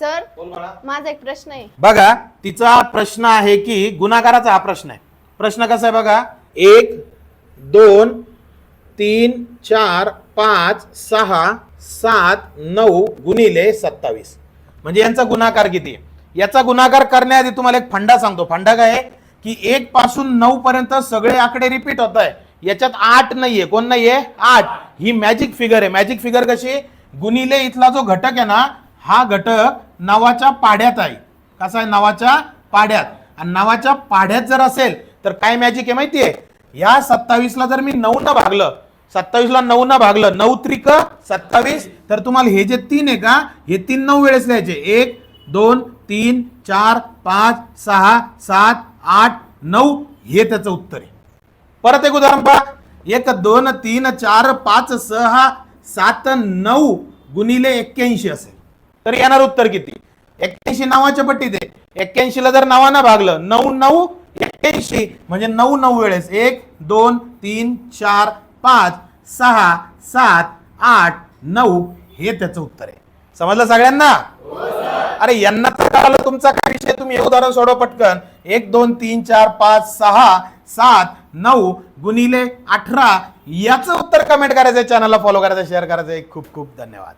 Sir माझा एक प्रश्न आहे. बघा तिचा प्रश्न आहे की गुन्हागाराचा हा प्रश्न आहे. प्रश्न कसा आहे बघा? एक दोन तीन चार पाच सहा सात नऊ गुणिले सत्तावीस. म्हणजे यांचा गुन्हाकार किती आहे? याचा गुन्हाकार करण्याआधी तुम्हाला एक फंडा सांगतो. फंडा काय आहे? की एक पासून नऊ पर्यंत सगळे आकडे रिपीट होत आहे. याच्यात आठ नाहीये. कोण नाहीये? आठ. ही मॅजिक फिगर आहे. मॅजिक फिगर कशी गुणिले इथला जो घटक आहे ना हा घटक नावाच्या पाड्यात आहे. कसं आहे? नावाच्या पाड्यात. आणि नावाच्या पाड्यात जर असेल तर काय मॅजिक आहे माहितीये? या सत्तावीसला जर मी नऊ न भागलं सत्तावीसला नऊ न भागलं नऊ त्रिक सत्तावीस तर तुम्हाला हे जे तीन आहे का हे तीन नऊ वेळेस लिहायचे. एक दोन तीन चार पाच सहा सात आठ नऊ हे त्याचं उत्तर आहे. परत एक उदाहरण पहा. एक दोन तीन चार पाच सहा सात नऊ गुणिले एक्क्याऐंशी असेल. तर येणार उत्तर किती? एक्क्याऐंशी नावाच्या पट्टीत आहे. एक्क्याऐंशीला जर नावानं भागलं नऊ नऊ एक्क्याऐंशी म्हणजे नऊ नऊ वेळेस. एक दोन तीन चार पाच सहा सात आठ नऊ हे त्याचं उत्तर आहे. समजलं सगळ्यांना? अरे यांना तर कळालं तुमचा काय विषय तुम्ही हे उदाहरण सोडव पटकन. एक दोन तीन चार पाच सहा सात नऊ गुणिले अठरा. याचं उत्तर कमेंट करायचं चॅनलला फॉलो करायचं शेअर करायचं खूप खूप धन्यवाद.